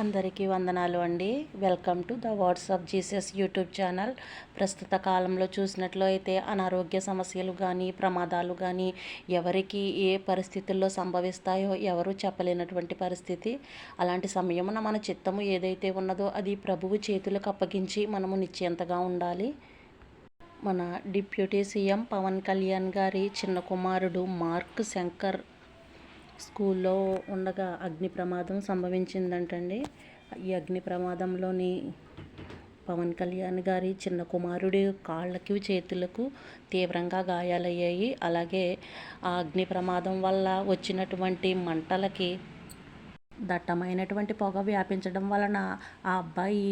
అందరికీ వందనాలు అండి. Welcome to the WhatsApp Jesus YouTube channel ప్రస్తుత కాలంలో చూసినట్లు అయితే అనారోగ్య సమస్యలు కానీ ప్రమాదాలు కానీ ఎవరికి ఏ పరిస్థితుల్లో సంభవిస్తాయో ఎవరు చెప్పలేనటువంటి పరిస్థితి. అలాంటి సమయమున మన చిత్తము ఏదైతే ఉన్నదో అది ప్రభువు చేతులకు అప్పగించి మనము నిశ్చయంతగా ఉండాలి. మన డిప్యూటీ సీఎం పవన్ కళ్యాణ్ గారి చిన్న కుమారుడు మార్క్ శంకర్ స్కూల్లో ఉండగా అగ్ని ప్రమాదం సంభవించిందంటండి. ఈ అగ్ని ప్రమాదంలోని పవన్ కళ్యాణ్ గారి చిన్న కుమారుడి కాళ్ళకి చేతులకు తీవ్రంగా గాయాలయ్యాయి. అలాగే ఆ అగ్ని ప్రమాదం వల్ల వచ్చినటువంటి మంటలకి దట్టమైనటువంటి పొగ వ్యాపించడం వలన ఆ అబ్బాయి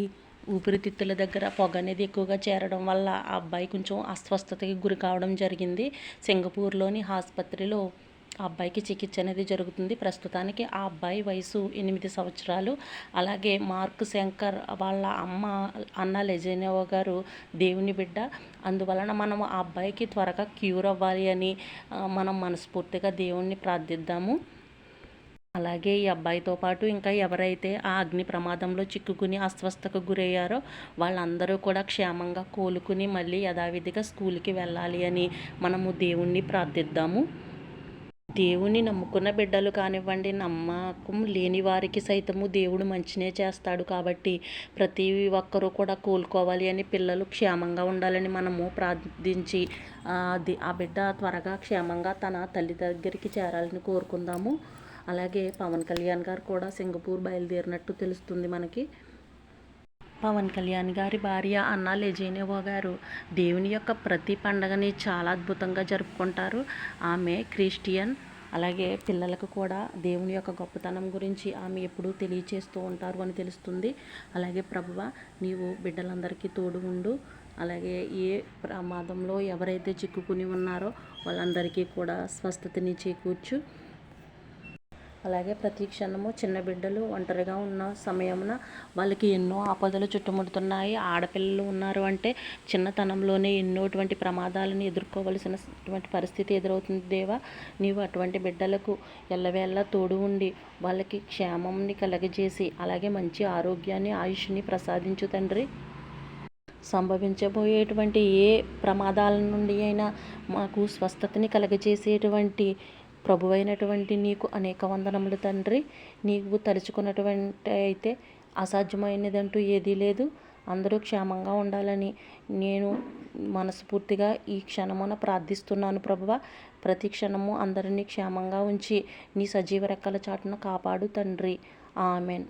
ఊపిరితిత్తుల దగ్గర పొగ అనేది ఎక్కువగా చేరడం వల్ల ఆ అబ్బాయి కొంచెం అస్వస్థతకి గురి కావడం జరిగింది. సింగపూర్లోని ఆసుపత్రిలో ఆ అబ్బాయికి చికిత్స అనేది జరుగుతుంది. ప్రస్తుతానికి ఆ అబ్బాయి వయసు ఎనిమిది సంవత్సరాలు. అలాగే మార్క్ శంకర్ వాళ్ళ అమ్మ అన్న లెజెనోవా గారు దేవుని బిడ్డ. అందువలన మనం ఆ అబ్బాయికి త్వరగా క్యూర్ అవ్వాలి అని మనం మనస్ఫూర్తిగా దేవుణ్ణి ప్రార్థిద్దాము. అలాగే ఈ అబ్బాయితో పాటు ఇంకా ఎవరైతే ఆ అగ్ని ప్రమాదంలో చిక్కుకుని అస్వస్థకు గురయ్యారో వాళ్ళందరూ కూడా క్షేమంగా కోలుకుని మళ్ళీ యథావిధిగా స్కూల్కి వెళ్ళాలి అని మనము దేవుణ్ణి ప్రార్థిద్దాము. దేవుని నమ్ముకున్న బిడ్డలు కానివ్వండి నమ్మకం లేని వారికి సైతము దేవుడు మంచినే చేస్తాడు కాబట్టి ప్రతి ఒక్కరూ కూడా కోలుకోవాలి అని పిల్లలు క్షేమంగా ఉండాలని మనము ప్రార్థించి అది ఆ బిడ్డ త్వరగా క్షేమంగా తన తల్లి దగ్గరికి చేరాలని కోరుకుందాము. అలాగే పవన్ కళ్యాణ్ గారు కూడా సింగపూర్ బయలుదేరినట్టు తెలుస్తుంది మనకి. పవన్ కళ్యాణ్ గారి భార్య అన్న లెజేనేవో గారు దేవుని యొక్క ప్రతి పండగని చాలా అద్భుతంగా జరుపుకుంటారు. ఆమె క్రిస్టియన్ అలాగే పిల్లలకు కూడా దేవుని యొక్క గొప్పతనం గురించి ఆమె ఎప్పుడూ తెలియచేస్తూ ఉంటారు అని తెలుస్తుంది. అలాగే ప్రభువ నీవు బిడ్డలందరికీ తోడు ఉండు. అలాగే ఏ ప్రమాదంలో ఎవరైతే చిక్కుకుని ఉన్నారో వాళ్ళందరికీ కూడా స్వస్థతని చేకూర్చు. అలాగే ప్రతి క్షణము చిన్న బిడ్డలు ఒంటరిగా ఉన్న సమయమున వాళ్ళకి ఎన్నో ఆపదలు చుట్టుముడుతున్నాయి. ఆడపిల్లలు ఉన్నారు అంటే చిన్నతనంలోనే ఎన్నోటువంటి ప్రమాదాలను ఎదుర్కోవలసినటువంటి పరిస్థితి ఎదురవుతుంది. దేవా నీవు అటువంటి బిడ్డలకు ఎల్లవేళ్ళ తోడు ఉండి వాళ్ళకి క్షేమంని కలగజేసి అలాగే మంచి ఆరోగ్యాన్ని ఆయుష్ని ప్రసాదించు తండ్రి. సంభవించబోయేటువంటి ఏ ప్రమాదాల నుండి అయినా మాకు స్వస్థతని కలగజేసేటువంటి ప్రభువైనటువంటి నీకు అనేక వందనములు తండ్రి. నీవు తలుచుకున్నటువంటి అయితే అసాధ్యమైనదంటూ ఏదీ లేదు. అందరూ క్షేమంగా ఉండాలని నేను మనస్ఫూర్తిగా ఈ క్షణమున ప్రార్థిస్తున్నాను ప్రభువ. ప్రతి క్షణము అందరినీ క్షేమంగా ఉంచి నీ సజీవ రెక్కల చాటున కాపాడు తండ్రి. ఆమెన్.